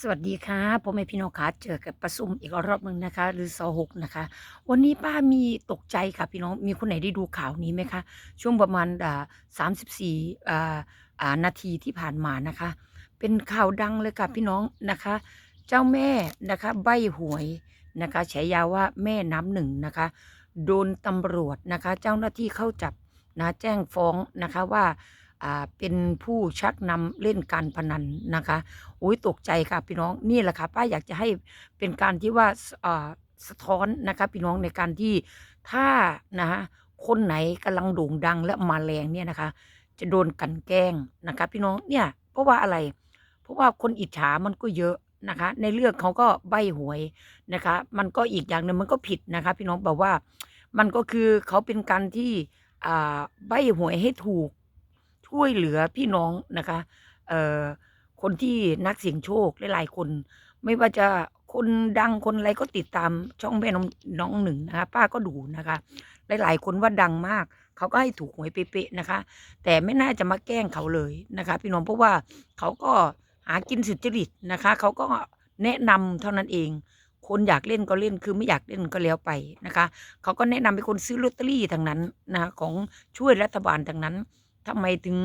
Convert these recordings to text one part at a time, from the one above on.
สวัสดีค่ะพ่อแม่พี่น้องคะเจอกับประสุมอีกรอบหนึ่งนะคะ หรือซอหกนะคะ วันนี้ป้ามีตกใจค่ะพี่น้องมีคนไหนได้ดูข่าวนี้ไหมคะ ช่วงประมาณอ่าสามสิบสี่อ่าอ่านาทีที่ผ่านมานะคะ เป็นข่าวดังเลยค่ะพี่น้องนะคะ เจ้าแม่นะคะใบหวยนะคะฉายาว่าแม่น้ำหนึ่งนะคะ โดนตำรวจนะคะ เจ้าหน้าที่เข้าจับนะแจ้งฟ้องนะคะว่าอ่า เป็นผู้ชักนำเล่นการพนันนะคะโอ้ยตกใจค่ะพี่น้องนี่แหละค่ะป้าอยากจะให้เป็นการที่ว่าสะท้อนนะคะพี่น้องในการที่ถ้านะฮะคนไหนกำลังโด่งดังและมาแรงเนี่ยนะคะ จะโดนกันแกล้งนะคะพี่น้องเนี่ยเพราะว่าอะไร เพราะว่าคนอิจฉามันก็เยอะนะคะ ในเรื่องเขาก็ใบหวยนะคะ มันก็อีกอย่างหนึ่งมันก็ผิดนะคะ พี่น้องแบบว่ามันก็คือเขาเป็นการที่ใบหวยให้ถูก ช่วยเหลือพี่น้องนะคะเอ่อคนที่นักเสี่ยงโชคหลายๆคน ไม่ว่าจะคนดังคนอะไรก็ติดตามช่องแม่น้องน้องหนึ่งนะคะป้าก็ดูนะคะ หลายๆคนว่าดังมาก เขาก็ให้ถูกหวยเป๊ะๆนะคะ แต่ไม่น่าจะมาแกล้งเขาเลยนะคะ พี่น้องเพราะว่าเขาก็หากินสุจริตนะคะ เขาก็แนะนำเท่านั้นเอง คนอยากเล่นก็เล่นคือไม่อยากเล่นก็แล้วไปนะคะ เขาก็แนะนำให้คนซื้อลอตเตอรี่ทางนั้นนะคะของช่วยรัฐบาลทางนั้น ทำไมถึง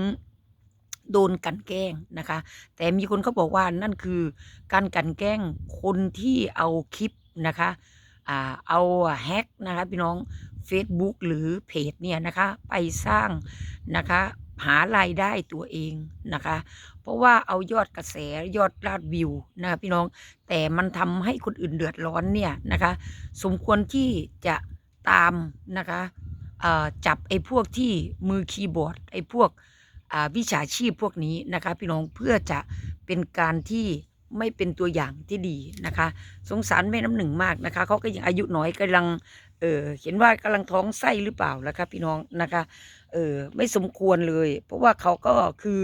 โดนกันแกล้งนะคะ แต่มีคนเขาบอกว่านั่นคือการกันแกล้งคนที่เอาคลิปนะคะอ่าเอาแฮกนะคะพี่น้อง Facebook หรือเพจเนี่ยนะคะ ไปสร้างนะคะหารายได้ตัวเองนะคะ เพราะว่าเอายอดกระแสยอดยอดวิวนะคะพี่น้องแต่มันทำให้คนอื่นเดือดร้อนเนี่ยนะคะ สมควรที่จะตามนะคะ จับไอ้พวกที่มือคีย์บอร์ดไอ้พวกวิชาชีพพวกนี้นะคะพี่น้องเพื่อจะเป็นการที่ไม่เป็นตัวอย่างที่ดีนะคะ สงสารแม่น้ำหนึ่งมากนะคะเขาก็ยังอายุน้อยกำลังเออเห็นว่ากำลังท้องไส้หรือเปล่าล่ะคะพี่น้องนะคะเออไม่สมควรเลย เพราะว่าเขาก็คือ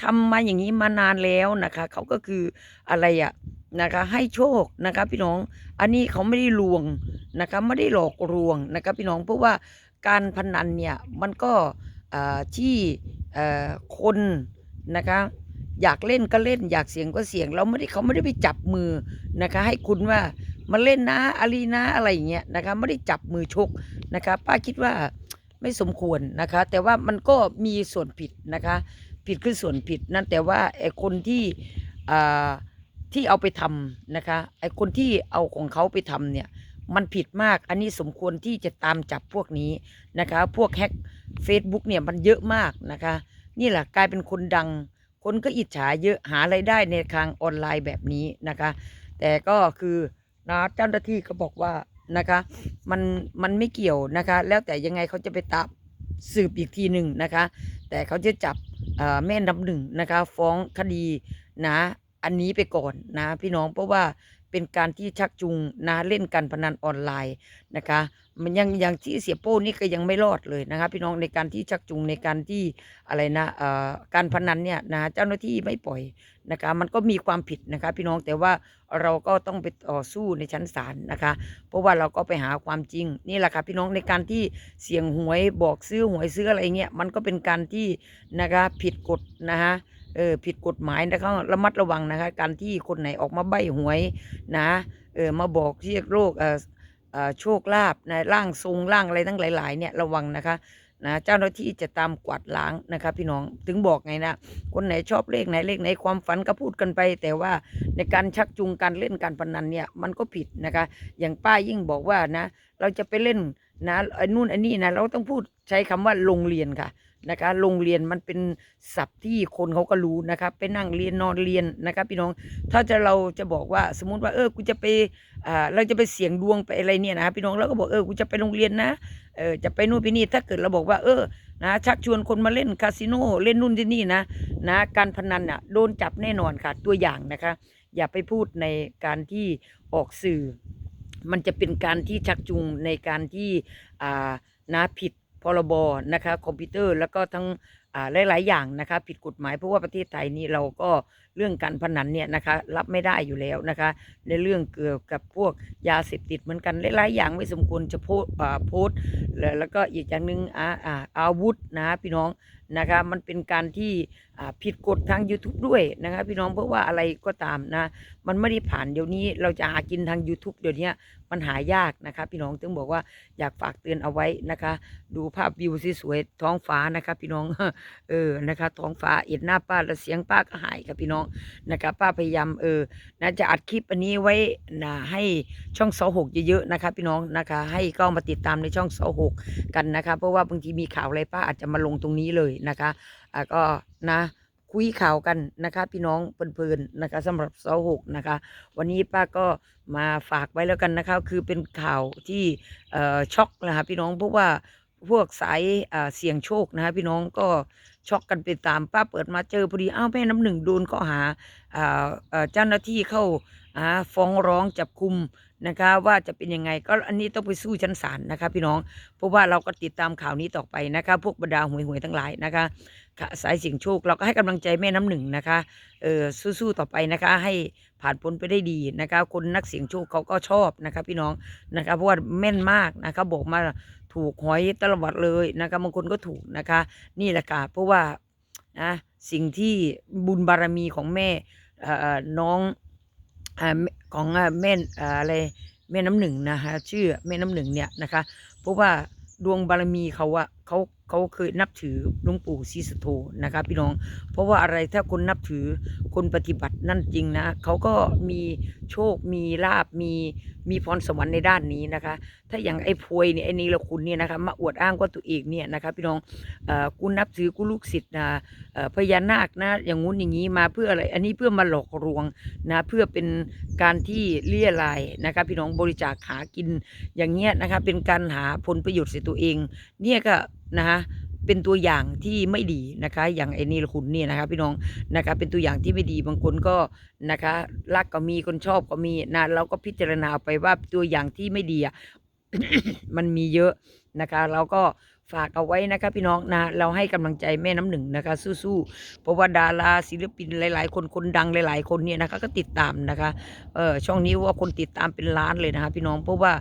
ทำมาอย่างนี้มานานแล้วนะคะเขาก็คืออะไรอะนะคะให้โชคนะคะพี่น้องอันนี้เขาไม่ได้ลวงนะคะไม่ได้หลอกลวงนะคะพี่น้องเพราะว่า การพนันเนี่ยมันก็ที่คนนะคะอยากเล่นก็เล่นอยากเสี่ยงก็เสี่ยงเราไม่ได้เขาไม่ได้ไปจับมือนะคะ ให้คุณว่ามาเล่นนะอารีนะอะไรอย่างเงี้ยนะคะไม่ได้จับมือชกนะคะ ป้าคิดว่าไม่สมควรนะคะ แต่ว่ามันก็มีส่วนผิดนะคะ ผิดคือส่วนผิดนั่นแต่ว่าไอ้คนที่ที่เอาไปทำนะคะไอ้คนที่เอาของเขาไปทำเนี่ย มันผิดมาก อันนี้สมควรที่จะตามจับพวกนี้นะคะ พวกแฮก Facebook เนี่ยมันเยอะมากนะคะ นี่แหละกลายเป็นคนดัง คนก็อิจฉาเยอะหาไรายได้ในทางออนไลน์แบบนี้นะคะ แต่ก็คือนะเจ้าหน้าที่ก็บอกว่านะคะมันมันไม่เกี่ยวนะคะ แล้วแต่ยังไงเขาจะไปตามสืบอีกทีหนึ่งนะคะ แต่เขาจะจับแม่น้ำหนึ่งนะคะ ฟ้องคดีนะอันนี้ไปก่อนนะพี่น้องเพราะว่าเป็นการที่ชักจูงนะเล่นการพนันออนไลน์นะคะ มันยังยังที่เสียโป้นี่ก็ยังไม่รอดเลยนะคะ พี่น้องในการที่ชักจูงในการที่อะไรนะเอ่อการพนันเนี่ยนะเจ้าหน้าที่ไม่ปล่อยนะคะ มันก็มีความผิดนะคะ พี่น้องแต่ว่าเราก็ต้องไปต่อสู้ในชั้นศาลนะคะ เพราะว่าเราก็ไปหาความจริงนี่แหละค่ะพี่น้องในการที่เสี่ยงหวยบอกซื้อหวยซื้ออะไรเงี้ยมันก็เป็นการที่นะคะผิดกฎนะคะ เออผิดกฎหมายนะคะระมัดระวังนะคะ การที่คนไหนออกมาใบ้หวยนะเออมาบอกเรียกโรคเอ่อเออโชคลาภนะร่างทรงร่างอะไรทั้งหลาย ๆ เนี่ยระวังนะคะนะเจ้าหน้าที่จะตามกวาดล้างนะคะพี่น้องถึงบอกไงนะคนไหนชอบเลขไหนเลขไหนความฝันก็พูดกันไป แต่ว่าในการชักจูงการเล่นการพนันเนี่ยมันก็ผิดนะคะ อย่างป้ายิ่งบอกว่านะ เราจะไปเล่นนะไอ้นู่นไอ้นี่นะเราต้องพูดใช้คำว่าโรงเรียนค่ะ นะคะ โรงเรียนมันเป็นศัพท์ที่คนเขาก็รู้นะคะไปนั่งเรียนนอนเรียนนะคะพี่น้อง ถ้าจะเราจะบอกว่าสมมติว่าเออกูจะไปอ่าเราจะไปเสี่ยงดวงไปอะไรเนี่ยนะพี่น้องเราก็บอกเออกูจะไปโรงเรียนนะเออจะไปนู่นไปนี่ถ้าเกิดเราบอกว่าเออนะชักชวนคนมาเล่นคาสิโนเล่นนู่นที่นี่นะนะการพนันอะโดนจับแน่นอนค่ะตัวอย่างนะคะ อย่าไปพูดในการที่ออกสื่อ มันจะเป็นการที่ชักจูงในการที่อ่านะผิด พรบนะคะคอมพิวเตอร์แล้วก็ทั้งอ่าหลาย ๆ อย่างนะคะผิดกฎหมายเพราะว่าประเทศไทยนี่เราก็เรื่องการพนันเนี่ยนะคะรับไม่ได้อยู่แล้วนะคะ ในเรื่องเกี่ยวกับพวกยาเสพติดเหมือนกันหลาย ๆ อย่างไม่สมควรจะโพสต์อ่าโพสแล้วก็อีกอย่างหนึ่งออ่าอาวุธนะพี่น้องนะคะมันเป็นการที่ผิดกฎทาง YouTube ด้วยนะคะพี่น้องเพราะว่าอะไรก็ตามนะ มันไม่ได้ผ่านเดี๋ยวนี้เราจะหากินทาง YouTube เดี๋ยวนี้มันหายากนะคะ พี่น้องถึงบอกว่าอยากฝากเตือนเอาไว้นะคะ ดูภาพวิวสวยๆท้องฟ้านะคะ พี่น้องเออนะคะท้องฟ้าเห็นหน้าป้าแล้วเสียงป้าก็หายค่ะพี่น้องนะคะป้าพยายามเออนะจะอัดคลิปอันนี้ไว้นะให้ช่องเสาหกเยอะๆนะคะ พี่น้องนะคะ ให้ก็มาติดตามในช่องเสาหกกันนะคะ เพราะว่าบางทีมีข่าวอะไรป้าอาจจะมาลงตรงนี้เลยนะคะอะก็นะคุยข่าวกันนะคะ พี่น้องเพลินๆนะคะสำหรับเสาหกนะคะ วันนี้ป้าก็มาฝากไว้แล้วกันนะคะ คือเป็นข่าวที่ช็อกนะคะพี่น้องเพราะว่า พวกสายเสี่ยงโชคนะคะพี่น้องก็ช็อกกันไปตามป้าเปิดมาเจอพอดีอ้าวแม่น้ำหนึ่งโดนข้อหาเจ้าหน้าที่เข้าฟ้องร้องจับคุมนะคะว่าจะเป็นยังไงก็อันนี้ต้องไปสู้ชั้นศาลนะคะพี่น้องเพราะว่าเราก็ติดตามข่าวนี้ต่อไปนะคะ พวกบรรดาหวยหวยทั้งหลายนะคะ สายเสี่ยงโชคเราก็ให้กำลังใจแม่น้ำหนึ่งนะคะเออสู้ๆต่อไปนะคะ ให้ผ่านพ้นไปได้ดีนะคะ คนนักเสี่ยงโชคเขาก็ชอบนะคะ พี่น้องนะคะเพราะว่าแม่นมากนะคะบอกมา ถูกหวยตลอดเลยนะคะบางคนก็ถูกนะคะ นี่แหละค่ะเพราะว่านะสิ่งที่บุญบารมีของแม่เอ่อน้องอ่อของแม่อะไรแม่น้ำหนึ่งนะคะชื่อแม่น้ำหนึ่งเนี่ยนะคะ เพราะว่าดวงบารมีเขาอะเขา เขาเคยนับถือหลวงปู่ศรีสุโธนะคะพี่น้อง เพราะว่าอะไรถ้าคนนับถือคนปฏิบัตินั่นจริงนะเขาก็มีโชคมีลาบมีมีพรสวรรค์ในด้านนี้นะคะ ถ้าอย่างไอ้พวยเนี่ยไอ้นี่ละคุณเนี่ยนะคะมาอวดอ้างว่าตัวเองเนี่ยนะคะพี่น้องเอ่อกูนับถือกูลูกศิษย์นะเอ่อพญานาคนะอย่างงู้นอย่างนี้มาเพื่ออะไร อันนี้เพื่อมาหลอกลวงนะเพื่อเป็นการที่เลี่ยรายนะคะพี่น้องบริจาคหากินอย่างเงี้ยนะคะเป็นการหาผลประโยชน์ใส่ตัวเอง เนี่ยก็ นะคะเป็นตัวอย่างที่ไม่ดีนะคะ อย่างไอ้นี่คุณเนี่ยนะคะ พี่น้องนะคะ เป็นตัวอย่างที่ไม่ดีบางคนก็นะคะรักก็มีคนชอบก็มีนะเราก็พิจารณาไปว่าตัวอย่างที่ไม่ดีอะมันมีเยอะ นะคะ เราก็ฝากเอาไว้นะคะพี่น้องนะ เราให้กำลังใจแม่น้ำหนึ่งนะคะ สู้ๆเพราะว่าดาราศิลปินหลายๆ คนคนดังหลาย ๆ คนเนี่ยนะคะก็ติดตามนะคะเออช่องนี้ว่าคนติดตามเป็นล้านเลยนะคะพี่น้องเพราะว่า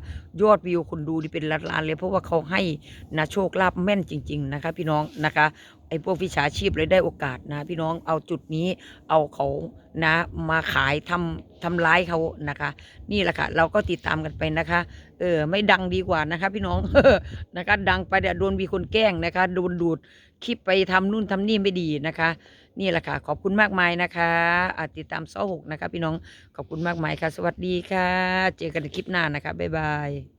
ยอดวิวคนดูนี่เป็นล้านๆเลย เพราะว่าเขาให้นะโชคลาภแม่นจริง ๆ นะคะ พี่น้องนะคะไอ้พวกวิชาชีพเลยได้โอกาสนะพี่น้องเอาจุดนี้เอาเขานะมาขายทำทำร้ายเขานะคะ นี่แหละค่ะเราก็ติดตามกันไปนะคะ เออไม่ดังดีกว่านะคะ พี่น้องนะคะ ดังไปเดี๋ยวโดนมีคนแกล้งนะคะ โดนดูดคลิปไปทำนู่นทำนี่ไม่ดีนะคะ นี่แหละค่ะ ขอบคุณมากมายนะคะอะติดตามซ้อหกนะคะ พี่น้องขอบคุณมากมายค่ะ สวัสดีค่ะ เจอกันในคลิปหน้านะคะบ๊ายบาย